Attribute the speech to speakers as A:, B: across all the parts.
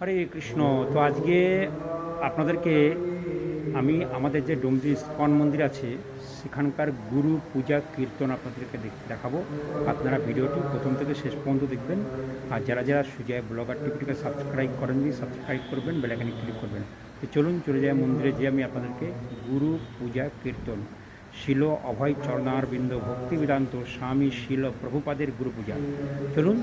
A: হরে কৃষ্ণ। তো আজকে আপনাদেরকে আমি আমাদের যে ডোমজি ইস্কন মন্দির আছে, সেখানকার গুরু পূজা কীর্তন আপনাদেরকে দেখ- দেখাবো। আপনারা ভিডিওটি প্রথম থেকে শেষ পর্যন্ত দেখবেন। আর যারা যারা সুজয় ব্লগার টিভিটিকে সাবস্ক্রাইব করেননি, সাবস্ক্রাইব করবেন বেলাখানে ক্লিক করবেন। তো চলুন চলে যায় মন্দিরে, যে আমি আপনাদেরকে গুরু পূজা কীর্তন, শিল অভয় চরণার বিন্দু ভক্তি বেদান্ত স্বামী শিল প্রভুপাদের গুরু পূজা। চলুন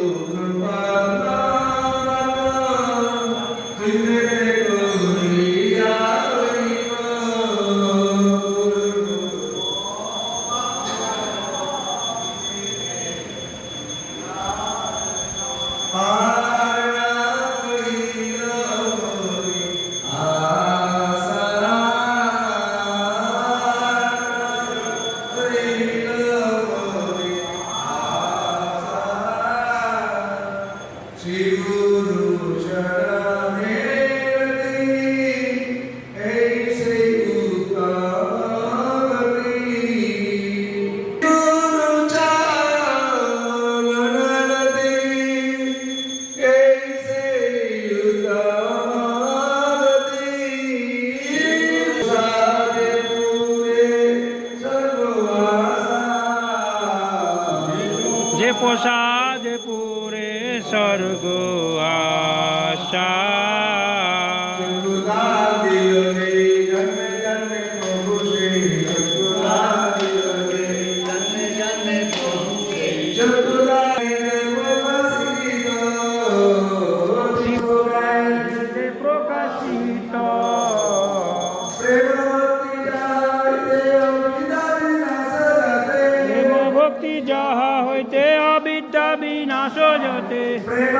A: প্রসাদ
B: পুরে
A: স্বর্গ പ്രേരണ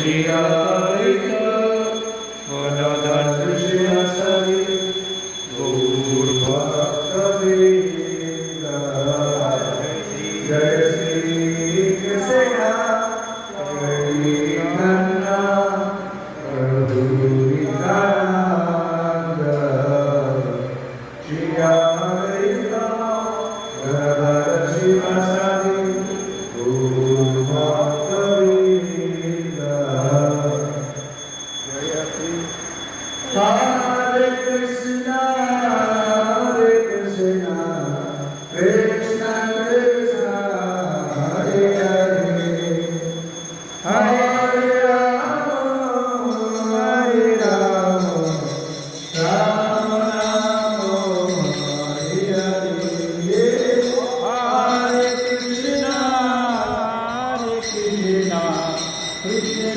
A: Shri Advaita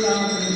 A: Thank you.